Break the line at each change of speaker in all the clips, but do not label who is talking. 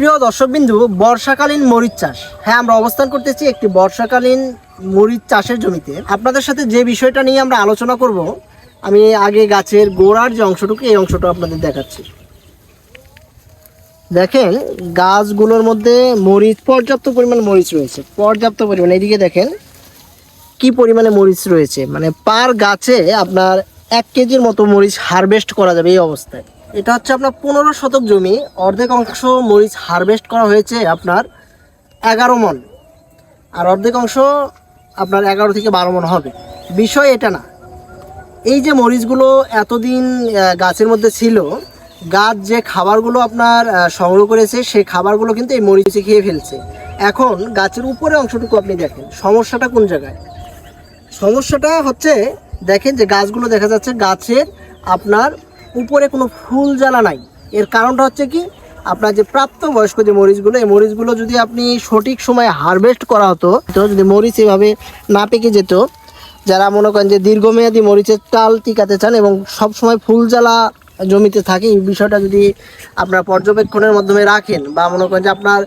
প্রিয় দর্শকবিন্দু, বর্ষাকালীন মরিচ চাষ। হ্যাঁ আমরা অবস্থান করতেছি একটি বর্ষাকালীন মরিচ চাষের জমিতে। আপনাদের সাথে যে বিষয়টা নিয়ে আমরা আলোচনা করব, আমি আগে গাছের গোড়ার যে অংশটুকু, এই অংশটা আপনাদের দেখাচ্ছি। দেখেন, গাছগুলোর মধ্যে মরিচ, পর্যাপ্ত পরিমাণ মরিচ রয়েছে। পর্যাপ্ত পরিমাণ এদিকে দেখেন কি পরিমাণে মরিচ রয়েছে। মানে পার গাছে আপনার এক কেজির মতো মরিচ হারভেস্ট করা যাবে এই অবস্থায়। এটা হচ্ছে আপনার পনেরো শতক জমি। অর্ধেক অংশ মরিচ হারভেস্ট করা হয়েছে আপনার এগারো মন। আর অর্ধেক অংশ আপনার এগারো থেকে বারো মন হবে। বিষয় এটা না। এই যে মরিচগুলো এতদিন গাছের মধ্যে ছিল, গাছ যে খাবারগুলো আপনার সংগ্রহ করেছে, সেই খাবারগুলো কিন্তু এই মরিচে খেয়ে ফেলছে। এখন গাছের উপরে অংশটুকু আপনি দেখেন, সমস্যাটা কোন জায়গায়? সমস্যাটা হচ্ছে, দেখেন যে গাছগুলো দেখা যাচ্ছে গাছের আপনার উপরে কোনো ফুল জ্বালা নাই। এর কারণটা হচ্ছে কি? আপনার যে প্রাপ্ত বয়স্ক যে মরিচগুলো, এই মরিচগুলো যদি আপনি সঠিক সময়ে হারভেস্ট করা হতো, তো যদি মরিচ এভাবে না পেকে যেত, যারা মনে করেন যে দীর্ঘমেয়াদী মরিচের টাল টিকাতে চান এবং সব সময় ফুল জ্বালা জমিতে থাকে, এই বিষয়টা যদি আপনার পর্যবেক্ষণের মাধ্যমে রাখেন বা মনে করেন যে আপনার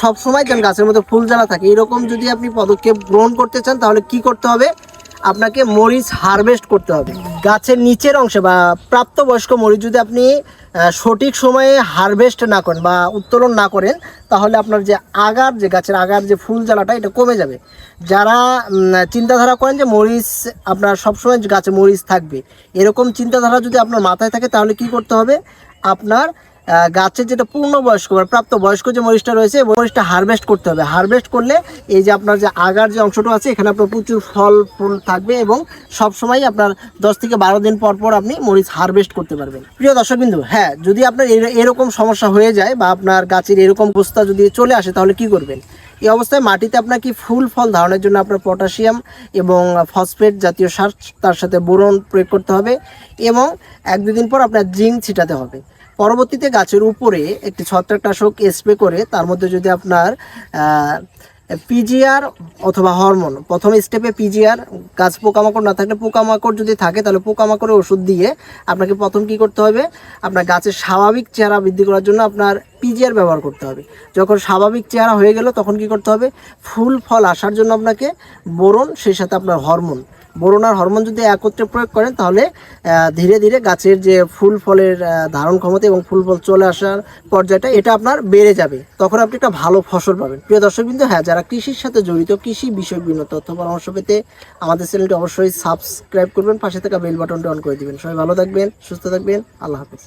সব সময় যেন গাছের মধ্যে ফুল জ্বালা থাকে, এরকম যদি আপনি পদক্ষেপ গ্রহণ করতে চান, তাহলে কি করতে হবে? আপনাকে মরিচ হারভেস্ট করতে হবে। গাছের নিচের অংশে বা প্রাপ্তবয়স্ক মরিচ যদি আপনি সঠিক সময়ে হারভেস্ট না করেন বা উত্তোলন না করেন, তাহলে আপনার যে আগার, যে গাছের আগার যে ফুল জ্বালাটা, এটা কমে যাবে। যারা চিন্তাধারা করেন যে মরিচ, আপনার সবসময় গাছে মরিচ থাকবে, এরকম চিন্তাধারা যদি আপনার মাথায় থাকে, তাহলে কি করতে হবে? আপনার গাছের যেটা পূর্ণবয়স্ক বা প্রাপ্ত বয়স্ক যে মরিচটা রয়েছে মরিচটা হারভেস্ট করতে হবে। হারভেস্ট করলে এই যে আপনার যে আগার যে অংশটা আছে, এখানে আপনার প্রচুর ফল, ফুল থাকবে এবং সব সময় আপনার দশ থেকে বারো দিন পর পর আপনি মরিচ হারভেস্ট করতে পারবেন। প্রিয় দর্শক দর্শকবিন্দু হ্যাঁ যদি আপনার এর- এরকম সমস্যা হয়ে যায় বা আপনার গাছের এরকম অবস্থা যদি চলে আসে, তাহলে কি করবেন? এই অবস্থায় মাটিতে আপনার কি ফুল ফল ধারণের জন্য আপনার পটাশিয়াম এবং ফসফেট জাতীয় সার তার সাথে বোরন প্রয়োগ করতে হবে এবং এক দুদিন পর আপনার জিঙ্ক ছিটাতে হবে। পরবর্তীতে গাছের উপরে একটি ছত্রাকনাশক স্প্রে করে, তার মধ্যে যদি আপনার পিজিআর অথবা হরমোন প্রথম স্টেপে পিজিআর গাছ পোকামাকড় না থাকলে পোকামাকড় যদি থাকে, তাহলে পোকামাকড়ের ওষুধ দিয়ে আপনাকে প্রথম কি করতে হবে? আপনার গাছের স্বাভাবিক চেহারা বৃদ্ধি করার জন্য আপনার পিজিআর ব্যবহার করতে হবে। যখন স্বাভাবিক চেহারা হয়ে গেল, তখন কি করতে হবে? ফুল ফল আসার জন্য আপনাকে বোরন, সেই সাথে আপনার হরমোন বোরন আর হরমোন যদি একত্রে প্রয়োগ করেন, তাহলে ধীরে ধীরে গাছের যে ফুল ফলের ধারণ ক্ষমতা এবং ফুল ফল চলে আসার পর্যায়টা এটা আপনার বেড়ে যাবে। তখন আপনি একটা ভালো ফসল পাবেন। প্রিয় দর্শক বিন্দু হ্যাঁ যারা কৃষির সাথে জড়িত, কৃষি বিষয় বিভিন্ন তথ্য, পরামর্শ পেতে আমাদের চ্যানেলটি অবশ্যই সাবস্ক্রাইব করবেন। পাশে থাকা বেল বাটনটি অন করে দিবেন। সবাই ভালো থাকবেন, সুস্থ থাকবেন। আল্লাহ হাফিজ।